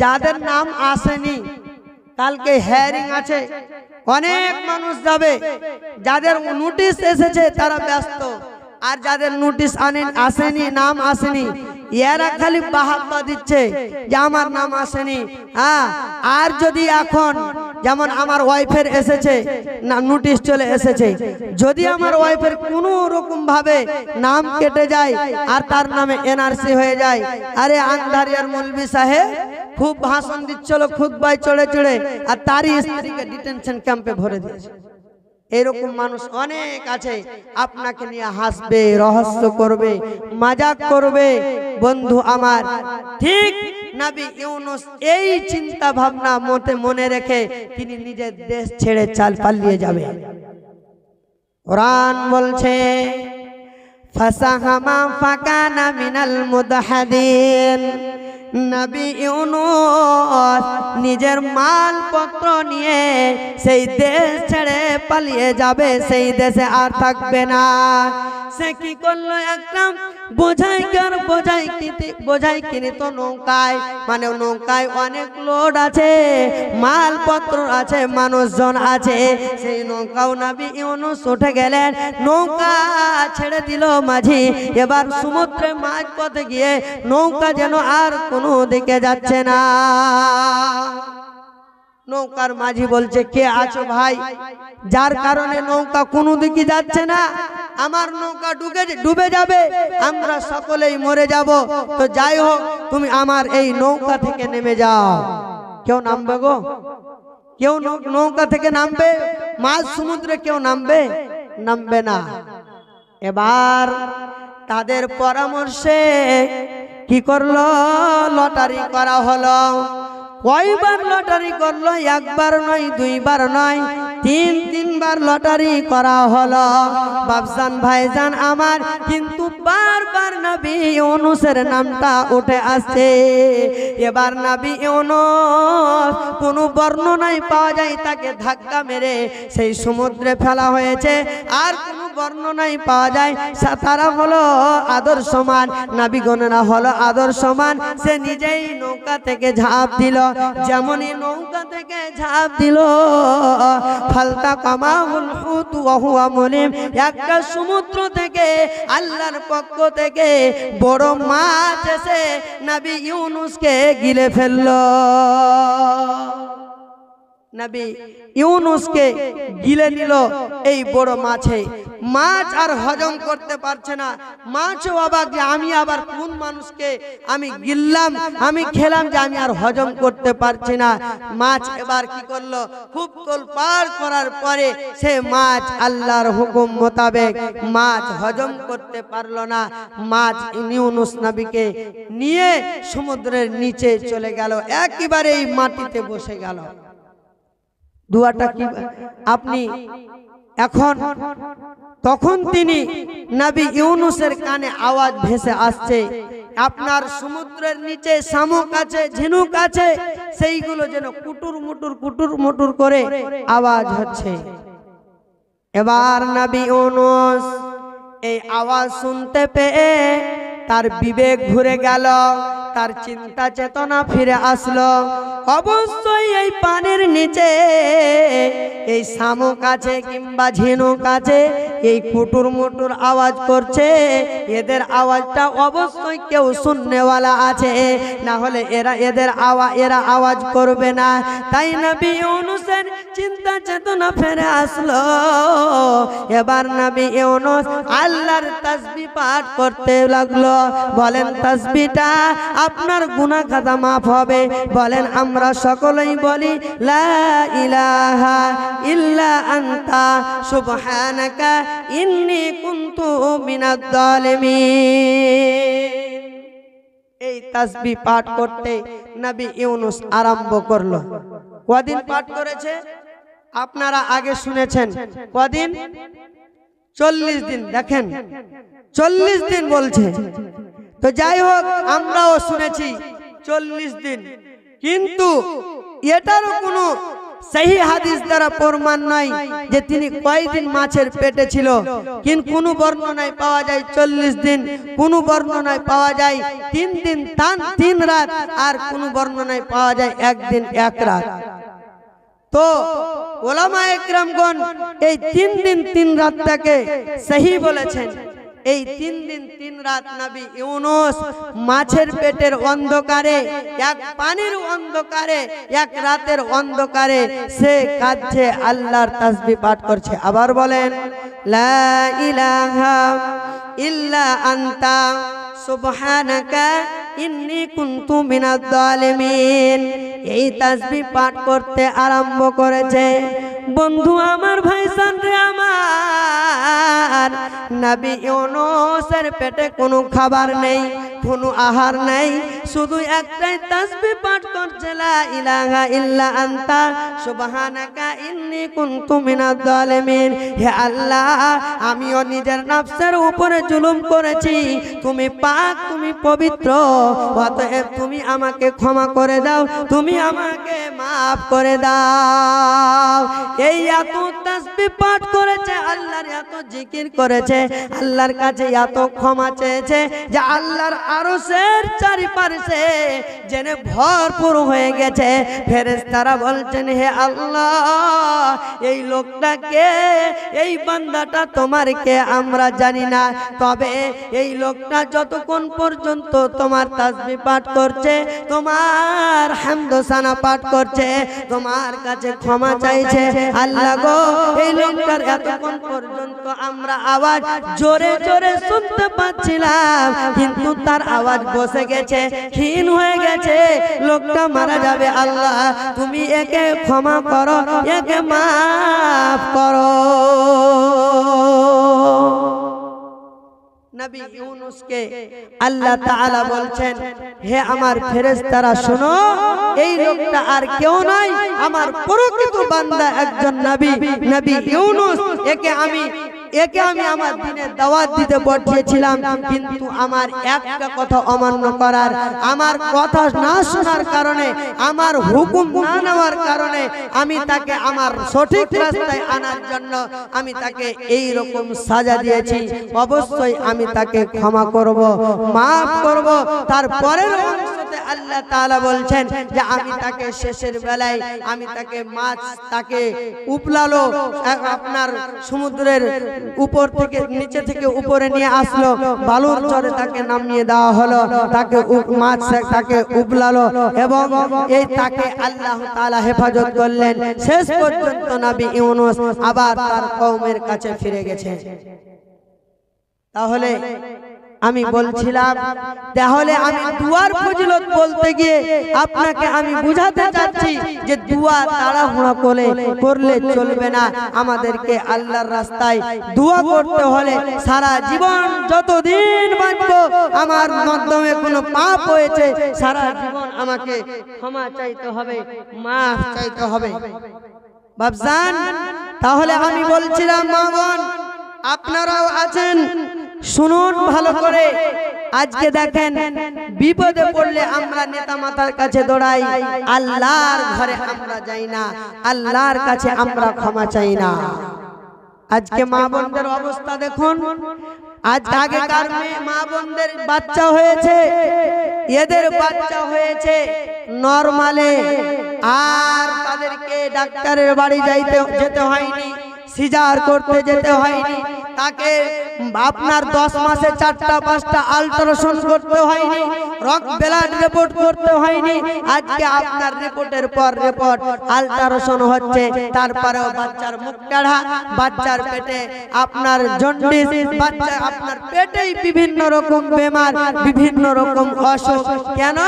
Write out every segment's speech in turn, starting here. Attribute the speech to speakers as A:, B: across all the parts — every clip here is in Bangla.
A: যাদের নাম আসেনি, কালকে হেয়ারিং আছে, অনেক মানুষ যাবে। যাদের নোটিশ এসেছে, তারা ব্যস্ত। আর যাদের নোটিশ আনেন আসেনি, নাম আসেনি, এরা খালি বাহাব্বা দিচ্ছে যে আমার নাম আসেনি। হ্যাঁ আর যদি এখন যেমন আমার ওয়াইফের এসেছে না নোটিশ চলে এসেছে। যদি আমার ওয়াইফের কোনো রকম ভাবে নাম কেটে যায় আর তার নামে এনআরসি হয়ে যায় আরে আন্ধারিয়ার মৌলবি সাহেব খুব ভাষণ দিচ্ছিল খুব বাই চড়ে চড়ে আর তারই স্ত্রীকে ডিটেনশন ক্যাম্পে ভরে দিয়েছে। এরকম মানুষ অনেক আছে আপনাকে নিয়ে হাসবে রহস্য করবে মজাক করবে। বন্ধু আমার ঠিক নাবি ইউনুস এই চিন্তা ভাবনা মতে মনে রেখে তিনি নিজের দেশ ছেড়ে চাল পালিয়ে যাবে। কোরআন বলছে ফাসাহামা ফাকানা মিনাল মুদহাদিন। নবী ইউনুস নিজের মালপত্র নিয়ে সেই দেশ ছেড়ে পালিয়ে যাবে, সেই দেশে আর থাকবে না। সে কি করল বোঝাই বোঝাই কিনে বোঝাই কিনে তো নৌকায়। মানে নৌকায় অনেক লোড আছে, মালপত্র আছে, মানুষজন আছে। সেই নৌকাও নাবি ইউনুস উঠে গেলেন, নৌকা ছেড়ে দিল মাঝি। এবার সমুদ্রে মাঝ পথে গিয়ে নৌকা যেন আর কোনো দিকে যাচ্ছে না। নৌকার মাঝি বলছে, কে আছো ভাই? যার কারণে নৌকা কোনো দিকে যাচ্ছে না। আমার নৌকা ডুবে ডুবে যাবে, আমরা সকলেই মরে যাব। তো যাই হোক, তুমি আমার এই নৌকা থেকে নেমে যাও। কেউ নামবে গো? কেউ নৌকা থেকে নামবে? মাঝ সমুদ্রে কেউ নামবে? নামবে না। এবার তাদের পরামর্শে কি করল? লটারি করা হলো। কয়বার লটারি করল? একবার নয়, দুইবার নয়, তিন, তিনবার লটারি করা হলো। বাবসান ভাইজান আমার, কিন্তু বারবার নবী ইউনুসের নামটা উঠে আসছে। এবার নবী ইউনুস, কোনো বর্ণনায় পাওয়া যায়, তাকে ধাক্কা মেরে সেই সমুদ্রে ফেলা হয়েছে। আর কোনো বর্ণনায় পাওয়া যায়। সা- তারা হলো আদর্শমান, নাবিগণেরা হলো আদর্শমান। সে নিজেই নৌকা থেকে ঝাঁপ দিল, যেমনই নৌকা থেকে ঝাঁপ দিল। ফালতা কামাউল হুতু ওহুয়া মুলিম, একটা সমুদ্র থেকে, আল্লাহর পক্ষ থেকে বড় মাছ এসে নবী ইউনুসকে গিলে ফেলল। নবী ইউনুসকে গিলে নিল এই বড় মাছে। মাছ আর হজম করতে পারছে না। মাছও অবাক যে আমি আবার কোন মানুষকে আমি গিললাম, আমি খেলাম যে আমি আর হজম করতে পারছি না। মাছ এবার কি করল? খুব তোলপাড় করার পরে সে মাছ আল্লাহর হুকুম মোতাবেক মাছ হজম করতে পারল না। মাছ ইউনুস নবীকে নিয়ে সমুদ্রের নিচে চলে গেল একেবারে এই মাটিতে বসে গেল। দুয়াটা কি? আপনি এখন তখন তিনি নবী ইউনুসের কানে আওয়াজ ভেসে আসছে, আপনার সমুদ্রের নিচে শামুক আছে, ঝিনুক আছে, সেইগুলো যেন কুটুর মুটুর কুটুর মুটুর করে আওয়াজ হচ্ছে। এবার নবী ইউনুস এই আওয়াজ শুনতে পেয়ে তার বিবেক ঘুরে গেল। তার চিন্তা চেতনা ফিরে আসলো। অবশ্যই এই পানির নিচে, এই শামুক আছে কিংবা ঝিনুক আছে, এই কুটুর মুটুর আওয়াজ করছে। এদের আওয়াজটা অবশ্যই কেউ শুননেওয়ালা আছে। না হলে এরা, এদের আওয়াজ এরা আওয়াজ করবে না। তাই নবী ইউনুসের চিন্তা চেতনা ফেরে আসলো। এবার নবী ইউনুস আল্লাহর তাসবিহ পাঠ করতে লাগল। বলেন তাসবিহটা আপনার গুনাহ খাতা মাফ হবে। বলেন, আমরা সকলেই বলি, লা ইলাহা ইল্লা আনতা ইন্নী এই তাসবিহ পাঠ করতে নবী ইউনুস আরম্ভ করল। কদিন পাঠ করেছে? আপনারা আগে শুনেছেন। কদিন? চল্লিশ দিন। দেখেন, চল্লিশ দিন বলছে। তো যাই হোক, আমরাও শুনেছি চল্লিশ দিন। কিন্তু এটারও কোনো সেই হাদিস দ্বারা প্রমাণ নাই যে তিনি কয়দিন মাছের পেটে ছিল। কিন্তু কোনো বর্ণনায় পাওয়া যায় চল্লিশ দিন, কোনো বর্ণনায় পাওয়া যায় তিন দিন, তান তিন রাত, আর কোনো বর্ণনায় পাওয়া যায় একদিন এক রাত। তো ওলামা একরামগণ এই তিন দিন তিন রাতটাকে সেই বলেছেন। এই তিন দিন, তিন রাত নাবি ইউনুস মাছের পেটের অন্ধকারে, এক পানির অন্ধকারে, এক রাতের অন্ধকারে সে কাঁদছে, আল্লাহর তাসবি পাঠ করছে। আবার বলেন, লা ইলাহা ইল্লা আন্তা, সুবহানাকা ইন্নি কুনতু মিনাজ জালিমিন এই তাসবি পাঠ করতে আরম্ভ করেছে। বন্ধু আমার ভাইসান রে আমার। নবী ইউনুসের পেটে কোনো খাবার নেই, কোনো আহার নেই, শুধু একটাই তাসবি পাঠ করছে লা ইলাহা ইল্লা আনতা, সুবহানাকা ইন্নী কুনতু মিনাজ জালিমিন হে আল্লাহ, আমিও নিজের নফসের উপরে জুলুম করেছি, তুমি পাক, তুমি পবিত্র, অতএব তুমি আমাকে ক্ষমা করে দাও, তুমি আমাকে মাফ করে দাও। এই এত তাসবি পাঠ করেছে আল্লাহর এত জিকির করেছে, আল্লাহর কাছে এত ক্ষমা চেয়েছে যে আল্লাহর আরশের চারিপাশে জেনে ভরপুর হয়ে গেছে। ফেরেশতারা বলছেন, হে আল্লাহ, এই লোকটাকে, এই বান্দাটা তোমার কে আমরা জানি না। তবে এই লোকটা যতক্ষণ পর্যন্ত তোমার তাসবি পাঠ করছে, তোমার হামদোসানা পাঠ করছে, তোমার কাছে ক্ষমা চাইছে, আল্লাহ গো, এই লোকটার এতক্ষণ পর্যন্ত আমরা আওয়াজ জোরে জোরে শুনতে পাচ্ছিলাম। কিন্তু তার আওয়াজ বসে গেছে, ক্ষীণ হয়ে গেছে। লোকটা মারা যাবে আল্লাহ, তুমি একে ক্ষমা করো, একে মাফ করো। নবী ইউনুসকে আল্লাহ তাআলা বলছেন, হে আমার ফেরেশতারা, শোনো, এই লোকটা আর কেউ নয় আমার প্রকৃত বান্দা একজন নবী। নবী ইউনুস, একে আমি একে আমি আমার দিনের দাওয়াত দিতে পাঠিয়েছিলাম কিন্তু আমার একটা কথা অমান্য করার, আমার কথা না শোনার কারণে, আমার হুকুম না নেওয়ার কারণে আমি তাকে আমার সঠিক রাস্তায় আনার জন্য আমি তাকে এই রকম সাজা দিয়েছি। অবশ্যই আমি তাকে ক্ষমা করব, মাফ করব তারপরের আল্লাহ তাআলা বলছেন যে আমি তাকে শেষের বেলায়, আমি তাকে মাছ, তাকে উপলালো আপনার সমুদ্রের উপর থেকে, নিচে থেকে উপরে নিয়ে আসলো, বালুর চরে তাকে নামিয়ে দেওয়া হলো, তাকে মাছ, তাকে উপলালো এবং এই তাকে আল্লাহ তাআলা হেফাজত করলেন। শেষ পর্যন্ত নবী ইউনুস আবার তার কওমের কাছে ফিরে গেছে তাহলে আমি বলছিলাম তাহলে আমি দুয়ার ফজিলত বলতে গিয়ে আপনাকে আমি বুঝাতে চাচ্ছি যে দুয়া তাড়াহুড়া করে করলে চলবে না। আমাদেরকে আল্লাহর রাস্তায় দুয়া করতে হলে সারা জীবন যতদিন বাঁচব আমার মাধ্যমে কোনো পাপ হয়েছে। সারা জীবন আমাকে ক্ষমা চাইতে হবে মাফ চাইতে হবে। বাবজান তাহলে আমি বলছিলাম মা বোন আপনারাও আছেন। শুনুন ভালো করে। আজকে দেখেন, বিপদে পড়লে আমরা নেতা মাতার কাছে দৌড়াই। আল্লাহর ঘরে আমরা যাই না। আল্লাহর কাছে আমরা ক্ষমা চাই না। আজকে মা বোনদের অবস্থা দেখুন। আজ আগেকার মেয়ে মা বোনদের বাচ্চা হয়েছে। এদের বাচ্চা হয়েছে নরমালে। আর তাদেরকে ডাক্তারের বাড়ি যাইতে যেতে হয়নি। সিজার করতে যেতে হয়নি। তাকে আপনার দশ মাসে চারটা, পাঁচটা আল্ট্রাসাউন্ড করতে হয়নি রক ব্লাড রিপোর্ট করতে হয়নি। আজকে আপনার রিপোর্টের পর রিপোর্ট আল্ট্রাসাউন্ড হচ্ছে, তারপরেও বাচ্চার মুখ টাড়া, বাচ্চার পেটে আপনার জন্ডিস বাচ্চা আপনার পেটেই বিভিন্ন রকম বেমার, বিভিন্ন রকম অসুখ। কেন?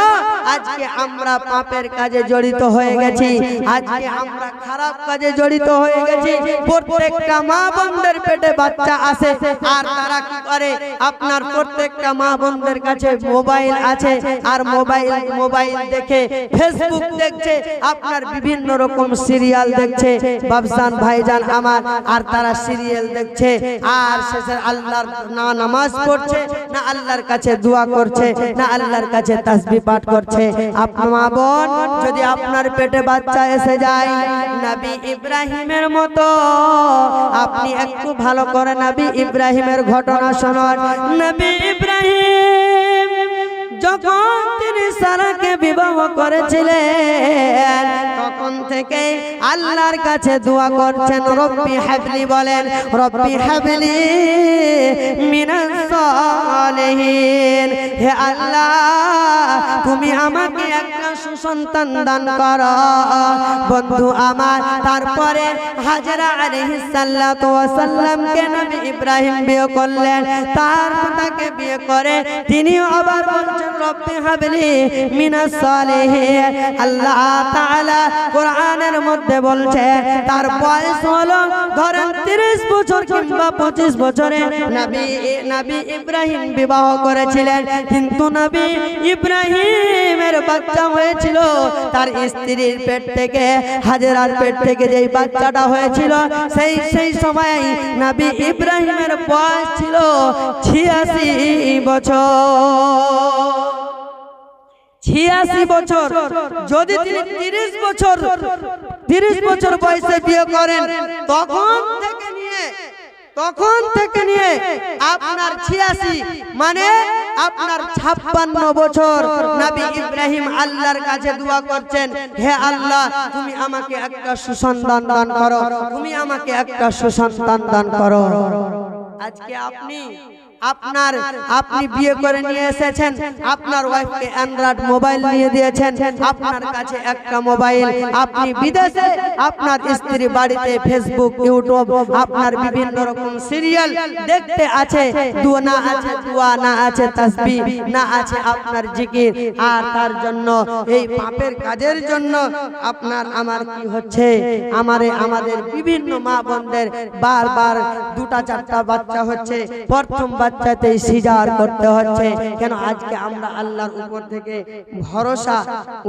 A: আজকে আমরা পাপের কাজে জড়িত হয়ে গেছি। আজকে আমরা খারাপ কাজে জড়িত হয়ে গেছি। প্রত্যেকটা মা বোনদের পেটে বাচ্চা আসে আর তারা কি করে? আপনার প্রত্যেকটা মা বোনদের কাছে মোবাইল আছে। আর মোবাইল মোবাইল দেখে ফেসবুক দেখছে। আপনার বিভিন্ন রকম সিরিয়াল দেখছে। বাবসান ভাইজান আমার। আর তারা সিরিয়াল দেখছে। আর শেষে আল্লাহর না নামাজ পড়ছে। না আল্লাহর কাছে দোয়া করছে, না আল্লাহর কাছে তাসবি পাঠ করছে। মা বোন, যদি আপনার পেটে বাচ্চা এসে যায়, নবী ইব্রাহিমের মতো, আপনি একটু ভালো করে নবী ইব্রাহিমের ঘটনা শোনান। নবী ইব্রাহিম যখন তিনি সারাকে বিবাহ করেছিলেন, তখন থেকে আল্লাহর কাছে দোয়া করছেন, রব্বি হাবলি বলেন, রব্বি হাবলি মিনাস সালিহিন। হে আল্লাহ, তুমি আমাকে একটা সুসন্তান দান করো। বন্ধু আমার, তারপরে হাজরা আলাইহিস সাল্লাতু ওয়া সাল্লামকে নবী ইব্রাহিম বিয়ে করলেন। তার তাকে বিয়ে করে, তিনিও আবার বলছেন তার বয়স হলো ধরেন 30 বছর কিংবা 25 বছরে। নবী নবী ইব্রাহিম বিবাহ করেছিলেন, কিন্তু নবী ইব্রাহিমের বাচ্চা হয়েছিল। তার স্ত্রীর পেট থেকে, হাজেরার পেট থেকে যেই বাচ্চাটা হয়েছিল, সেই সেই সময় নবী ইব্রাহিমের বয়স ছিল ছিয়াশি বছর। ছিয়াশি বছর। যদি তিনি তিরিশ বছর তিরিশ বছর বয়সে বিয়ে করেন, তখন থেকে নিয়ে, তখন থেকে নিয়ে আপনার ছিয়াশি মানে আপনার ছাপ্পান্ন বছর নবী ইব্রাহিম আল্লাহর কাছে দোয়া করছেন, হে আল্লাহ, তুমি আমাকে একটা সুসন্তান দান করো, তুমি আমাকে একটা সুসন্তান দান করো। আজকে আপনি আপনার, আপনি বিয়ে করে নিয়ে এসেছেন, আপনার ওয়াইফকে অ্যান্ড্রয়েড মোবাইল নিয়ে দিয়েছেন, আপনার কাছে একটা মোবাইল আপনি বিদেশে, আপনার স্ত্রী বাড়িতে ফেসবুক ইউটিউব আপনার বিভিন্ন রকম সিরিয়াল দেখতে আছে, দুয়া না আছে দুয়া না আছে তাসবিহ না আছে আপনার জিকির। আর তার জন্য, এই পাপের কাজের জন্য আপনার আমার কি হচ্ছে? আমারে আমাদের বিভিন্ন মা বোনদের বারবার দুটা চারটা বাচ্চা হচ্ছে। প্রথম বাচ্চাতেই সিজার করতে হচ্ছে। কেন? আজকে আমরা আল্লাহর উপর থেকে ভরসা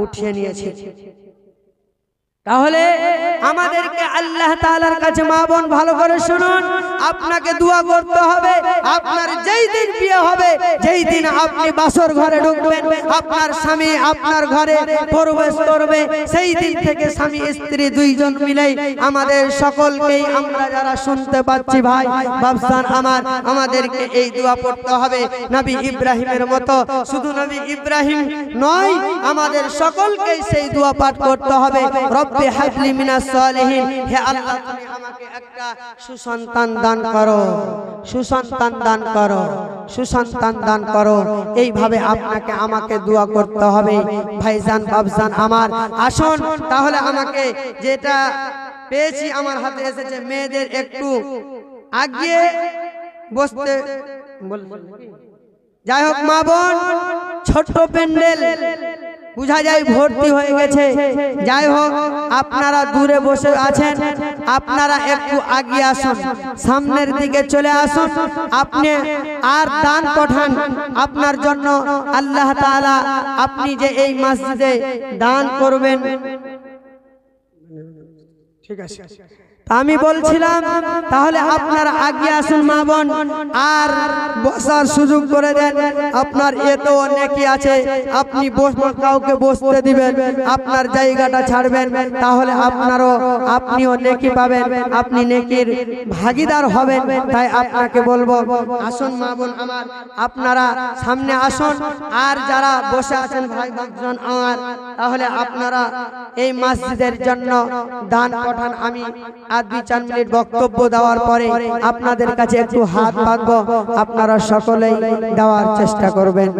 A: উঠিয়ে নিয়েছি। তাহলে আমাদেরকে আল্লাহ তাআলার কাছে মা বোন ভালো করে শুনুন। আপনাকে দোয়া করতে হবে, আপনার যেই দিন বিয়ে হবে, যেই দিন আপনি বাসর ঘরে ঢুকবেন, আপনার স্বামী আপনার ঘরে প্রবেশ করবে, সেই দিন থেকে স্বামী, স্ত্রী দুইজন মিলেই আমাদের সকলকেই আমরা যারা শুনতে পাচ্ছি ভাই বাবসান আমার, আমাদেরকে এই দোয়া পড়তে হবে। নবী ইব্রাহিমের মতো শুধু নবী ইব্রাহিম নয়, আমাদের সকলকেই সেই দোয়া পাঠ করতে হবে। রব্বি হাবলি মিনাস হে আল্লাহ, তুমি আমাকে একটা সুসন্তান দান করো। সুসন্তান দান করো। সুসন্তান দান করো। এইভাবে আপনাকে আমাকে দোয়া করতে হবে। ভাইজান বাবজান আমার, আসুন, তাহলে আমাকে যেটা পেয়েছি আমার হাতে এসেছে, মেয়েদের একটু আগিয়ে বসতে যাই হোক, মা বোন, ছোট্ট প্যান্ডেল। বুঝা যায় ভর্তি হয়ে গেছে। যাই হোক, আপনারা দূরে বসে আছেন। আপনারা একটু আগিয়ে আসুন। সামনের দিকে চলে আসুন। আপনি আর দান পাঠান আপনার জন্য। আল্লাহ তাআলা আপনি যে এই মসজিদে দান করবেন। ঠিক আছে। আমি বলছিলাম তাহলে আপনারা আগে আসুন মা বোন আর বসার সুযোগ করে দেন। আপনার এতো নেকি আছে আপনি কাউকে বসতে দিবেন আপনার জায়গাটা ছাড়বেন তাহলে আপনারও আপনিও নেকি পাবেন আপনি নেকির ভাগিদার হবেন তাই আপনাকে বলব আসুন মা বোন আমার আপনারা সামনে আসুন আর যারা বসে আছেন ভাই ভক্তজন আমার তাহলে আপনারা এই মসজিদের জন্য দান পাঠান আমি আর দুই চার মিনিট বক্তব্য দেওয়ার পরে আপনাদের কাছে একটু হাত পাতবো আপনারা সকলেই দেওয়ার চেষ্টা করবেন।